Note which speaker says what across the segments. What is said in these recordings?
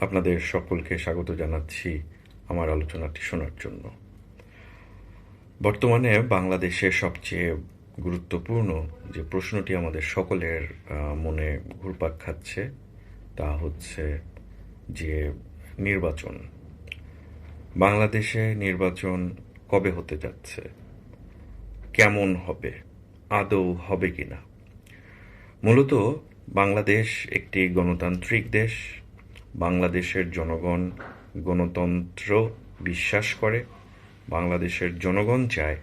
Speaker 1: আপনাদের সকলকে স্বাগত জানাচ্ছি আমার আলোচনাটি শোনার জন্য। বর্তমানে বাংলাদেশে সবচেয়ে গুরুত্বপূর্ণ যে প্রশ্নটি আমাদের সকলের মনে ঘুরপাক খাচ্ছে, তা হচ্ছে যে নির্বাচন। বাংলাদেশে নির্বাচন কবে হতে যাচ্ছে? কেমন হবে? আদৌ হবে কিনা? মূলত বাংলাদেশ একটি গণতান্ত্রিক দেশ। বাংলাদেশের জনগণ গণতন্ত্র বিশ্বাস করে। বাংলাদেশের জনগণ চায়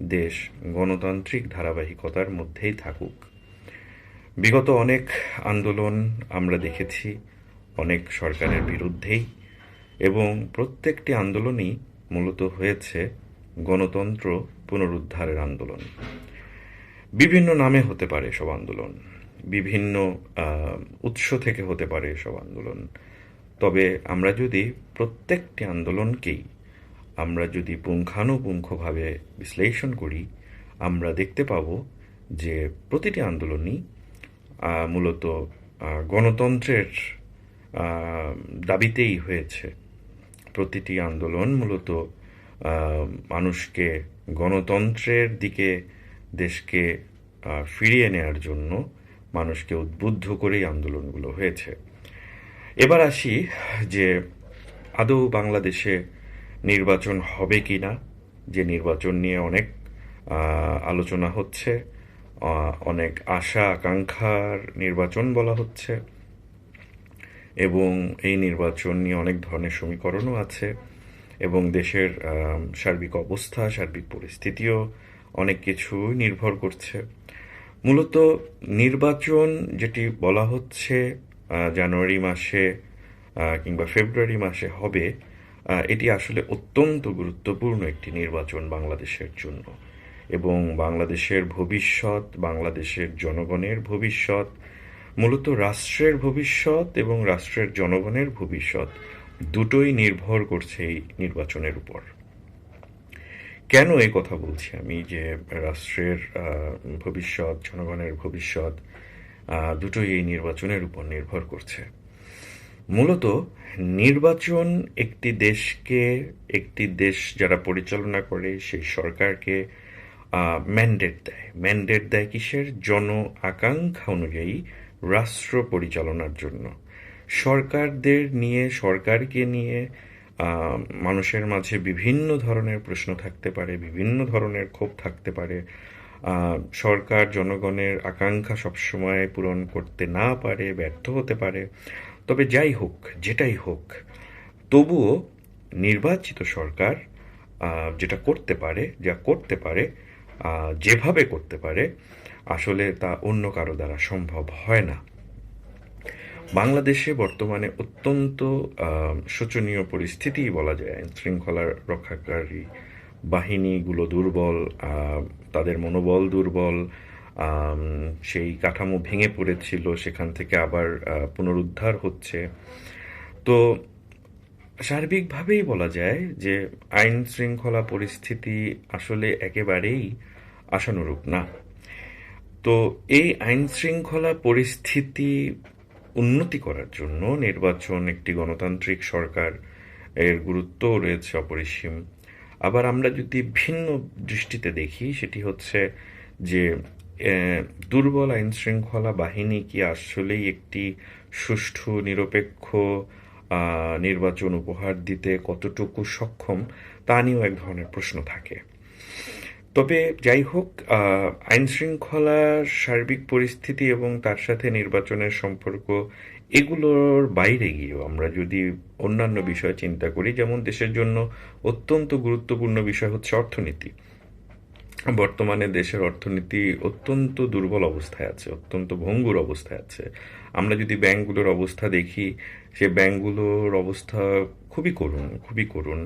Speaker 1: দেশ গণতান্ত্রিক ধারাবাহিকতার মধ্যেই থাকুক। বিগত অনেক আন্দোলন আমরা দেখেছি, অনেক সরকারের বিরুদ্ধেই, এবং প্রত্যেকটি আন্দোলনই মূলত হয়েছে গণতন্ত্র পুনরুদ্ধারের আন্দোলন। বিভিন্ন নামে হতে পারে সব আন্দোলন। বিভিন্ন উৎস থেকে হতে পারে এসব আন্দোলন। তবে আমরা যদি প্রত্যেকটি আন্দোলনকেই আমরা যদি পুঙ্খানুপুঙ্খভাবে বিশ্লেষণ করি, আমরা দেখতে পাব যে প্রতিটি আন্দোলনই মূলত গণতন্ত্রের দাবিতেই হয়েছে। প্রতিটি আন্দোলন মূলত মানুষকে গণতন্ত্রের দিকে, দেশকে ফিরিয়ে নেয়ার জন্য মানুষকে উদ্বুদ্ধ করেই আন্দোলনগুলো হয়েছে। এবার আসি যে আদৌ বাংলাদেশে নির্বাচন হবে কি না যে নির্বাচন নিয়ে অনেক আলোচনা হচ্ছে অনেক আশা, আকাঙ্ক্ষার নির্বাচন বলা হচ্ছে, এবং এই নির্বাচন নিয়ে অনেক ধরনের সমীকরণও আছে, এবং দেশের সার্বিক অবস্থা, সার্বিক পরিস্থিতিও অনেক কিছু নির্ভর করছে। মূলত নির্বাচন যেটি বলা হচ্ছে জানুয়ারি মাসে কিংবা ফেব্রুয়ারি মাসে হবে এটি আসলে অত্যন্ত গুরুত্বপূর্ণ একটি নির্বাচন বাংলাদেশের জন্য। এবং বাংলাদেশের ভবিষ্যৎ, বাংলাদেশের জনগণের ভবিষ্যৎ, মূলত রাষ্ট্রের ভবিষ্যৎ এবং রাষ্ট্রের জনগণের ভবিষ্যৎ দুটোই নির্ভর করছে এই নির্বাচনের উপর। কেন এই কথা বলছি আমি যে রাষ্ট্রের ভবিষ্যৎ, জনগণের ভবিষ্যৎ দুটোই এই নির্বাচনের উপর নির্ভর করছে। মূলত নির্বাচন একটি দেশকে, একটি দেশ যারা পরিচালনা করে সেই সরকারকে ম্যান্ডেট দেয়। ম্যান্ডেট দেয় কিসের? জন আকাঙ্ক্ষা অনুযায়ী রাষ্ট্র পরিচালনার জন্য। সরকারদের নিয়ে, সরকারকে নিয়ে মানুষের মাঝে বিভিন্ন ধরনের প্রশ্ন থাকতে পারে, বিভিন্ন ধরনের ক্ষোভ থাকতে পারে। সরকার জনগণের আকাঙ্ক্ষা সবসময় পূরণ করতে না পারে, ব্যর্থ হতে পারে। তবে যাই হোক, যেটাই হোক, তবুও নির্বাচিত সরকার যেটা করতে পারে, যা করতে পারে যেভাবে করতে পারে, আসলে তা অন্য কারও দ্বারা সম্ভব হয় না। বাংলাদেশে বর্তমানে অত্যন্ত শোচনীয় পরিস্থিতি বলা যায়। আইন শৃঙ্খলার রক্ষাকারী বাহিনীগুলো দুর্বল তাদের মনোবল দুর্বল সেই কাঠামো ভেঙে পড়েছিল, সেখান থেকে আবার পুনরুদ্ধার হচ্ছে। তো সার্বিকভাবেই বলা যায় যে আইন শৃঙ্খলা পরিস্থিতি আসলে একেবারেই আশানুরূপ না। তো এই আইন শৃঙ্খলা পরিস্থিতি উন্নতি করার জন্য নির্বাচন একটি গণতান্ত্রিক সরকার এর গুরুত্বও রয়েছে অপরিসীম। আবার আমরা যদি ভিন্ন দৃষ্টিতে দেখি, সেটি হচ্ছে যে দুর্বল আইন শৃঙ্খলা বাহিনী কি আসলেই একটি সুষ্ঠু, নিরপেক্ষ নির্বাচন উপহার দিতে কতটুকু সক্ষম, তা নিয়েও এক ধরনের প্রশ্ন থাকে। তবে যাই হোক আহ, আইন শৃঙ্খলার সার্বিক পরিস্থিতি এবং তার সাথে নির্বাচনের সম্পর্ক এগুলোর বাইরে গিয়েও আমরা যদি অন্যান্য বিষয় চিন্তা করি যেমন দেশের জন্য অত্যন্ত গুরুত্বপূর্ণ বিষয় হচ্ছে অর্থনীতি। বর্তমানে দেশের অর্থনীতি অত্যন্ত দুর্বল অবস্থায় আছে অত্যন্ত ভঙ্গুর অবস্থায় আছে। আমরা যদি ব্যাংকগুলোর অবস্থা দেখি সে ব্যাংকগুলোর অবস্থা খুবই করুণ খুবই করুণ।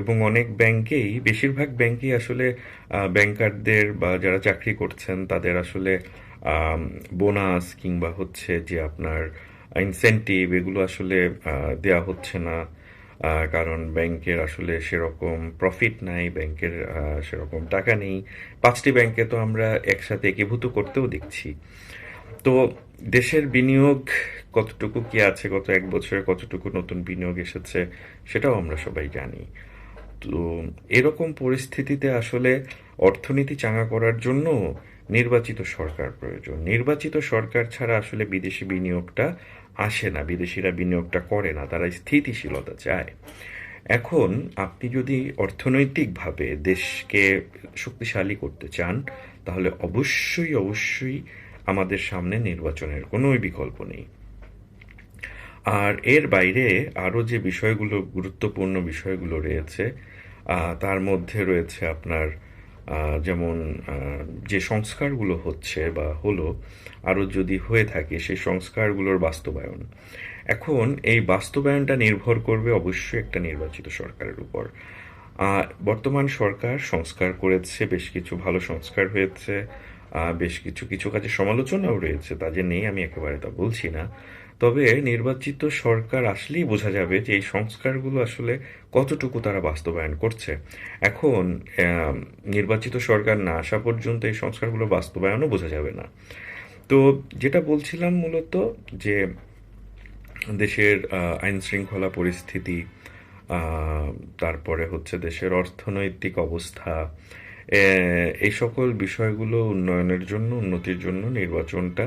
Speaker 1: এবং অনেক ব্যাংকেই, বেশিরভাগ ব্যাংকেই আসলে ব্যাংকারদের বা যারা চাকরি করছেন তাদের আসলে বোনাস কিংবা হচ্ছে যে আপনার ইনসেন্টিভ এগুলো আসলে দেয়া হচ্ছে না। কারণ ব্যাংকের আসলে সেরকম প্রফিট নাই, ব্যাংকের সেরকম টাকা নেই। পাঁচটি ব্যাংকে তো আমরা একসাথে একীভূত করতেও দেখছি। তো দেশের বিনিয়োগ কতটুকু কি আছে, গত এক বছরে কতটুকু নতুন বিনিয়োগ এসেছে, সেটাও আমরা সবাই জানি। তো এরকম পরিস্থিতিতে আসলে অর্থনীতি চাঙা করার জন্য নির্বাচিত সরকার প্রয়োজন। নির্বাচিত সরকার ছাড়া আসলে বিদেশি বিনিয়োগটা আসে না, বিদেশিরা বিনিয়োগটা করে না, তারা স্থিতিশীলতা চায়। এখন আপনি যদি অর্থনৈতিকভাবে দেশকে শক্তিশালী করতে চান, তাহলে অবশ্যই অবশ্যই আমাদের সামনে নির্বাচনের কোনো বিকল্প নেই। আর এর বাইরে আরও যে বিষয়গুলো, গুরুত্বপূর্ণ বিষয়গুলো রয়েছে তার মধ্যে রয়েছে আপনার যেমন যে সংস্কারগুলো হচ্ছে বা হলো আরও যদি হয়ে থাকে সেই সংস্কারগুলোর বাস্তবায়ন। এখন এই বাস্তবায়নটা নির্ভর করবে অবশ্যই একটা নির্বাচিত সরকারের উপর। বর্তমান সরকার সংস্কার করেছে, বেশ কিছু ভালো সংস্কার হয়েছে বেশ কিছু কিছু কাজে সমালোচনাও রয়েছে, তা যে নেই আমি একেবারে তা বলছি না। তবে নির্বাচিত সরকার আসলেই বোঝা যাবে যে এই সংস্কারগুলো আসলে কতটুকু তারা বাস্তবায়ন করছে। এখন নির্বাচিত সরকার না আসা পর্যন্ত এই সংস্কারগুলো বাস্তবায়নও বোঝা যাবে না। তো যেটা বলছিলাম মূলত যে দেশের আইন শৃঙ্খলা পরিস্থিতি তারপরে হচ্ছে দেশের অর্থনৈতিক অবস্থা এই সকল বিষয়গুলো উন্নয়নের জন্য, উন্নতির জন্য নির্বাচনটা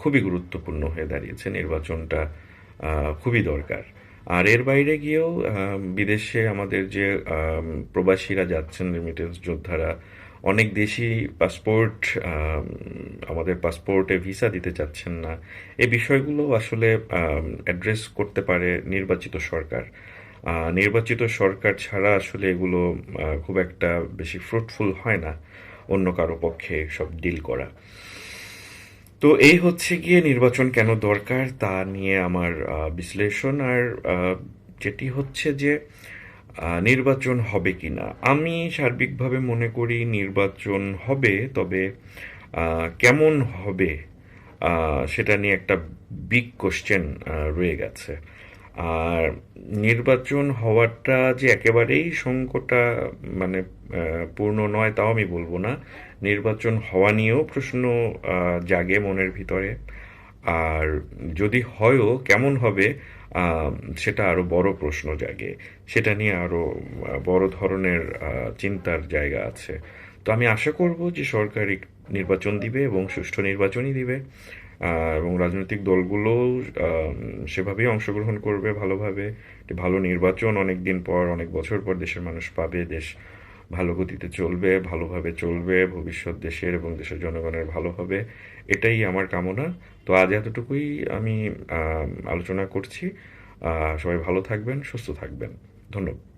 Speaker 1: খুবই গুরুত্বপূর্ণ হয়ে দাঁড়িয়েছে। নির্বাচনটা খুবই দরকার। আর এর বাইরে গিয়েও বিদেশে আমাদের যে প্রবাসীরা যাচ্ছেন রেমিটেন্স যোদ্ধারা, অনেক দেশি পাসপোর্ট আমাদের পাসপোর্টে ভিসা দিতে চাচ্ছেন না। এই বিষয়গুলো আসলে অ্যাড্রেস করতে পারে নির্বাচিত সরকার। নির্বাচিত সরকার ছাড়া আসলে এগুলো খুব একটা বেশি ফ্রুটফুল হয় না। অন্য কারও পক্ষে সব ডিল করা। তো এই হচ্ছে গিয়ে নির্বাচন কেন দরকার তা নিয়ে আমার বিশ্লেষণ। আর যেটি হচ্ছে যে নির্বাচন হবে কি না আমি সার্বিকভাবে মনে করি নির্বাচন হবে, তবে কেমন হবে সেটা নিয়ে একটা বিগ কোশ্চেন রয়ে গেছে। আর নির্বাচন হওয়াটা যে একেবারেই সংকটা মানে পূর্ণ নয় তাও আমি বলব না। নির্বাচন হওয়া নিয়েও প্রশ্ন জাগে মনের ভিতরে। আর যদি হয়ও কেমন হবে সেটা আরও বড় প্রশ্ন জাগে। সেটা নিয়ে আরও আহ, বড় ধরনের চিন্তার জায়গা আছে। তো আমি আশা করব যে সরকার নির্বাচন দিবে এবং সুষ্ঠু নির্বাচনই দিবে। এবং রাজনৈতিক দলগুলো সেভাবেই অংশগ্রহণ করবে ভালোভাবে। একটি ভালো নির্বাচন অনেক দিন পর, অনেক বছর পর দেশের মানুষ পাবে, দেশ ভালো গতিতে চলবে, ভালোভাবে চলবে, ভবিষ্যৎ দেশের এবং দেশের জনগণের ভালো হবে, এটাই আমার কামনা। তো আজ এতটুকুই আমি আলোচনা করছি। সবাই ভালো থাকবেন, সুস্থ থাকবেন। ধন্যবাদ।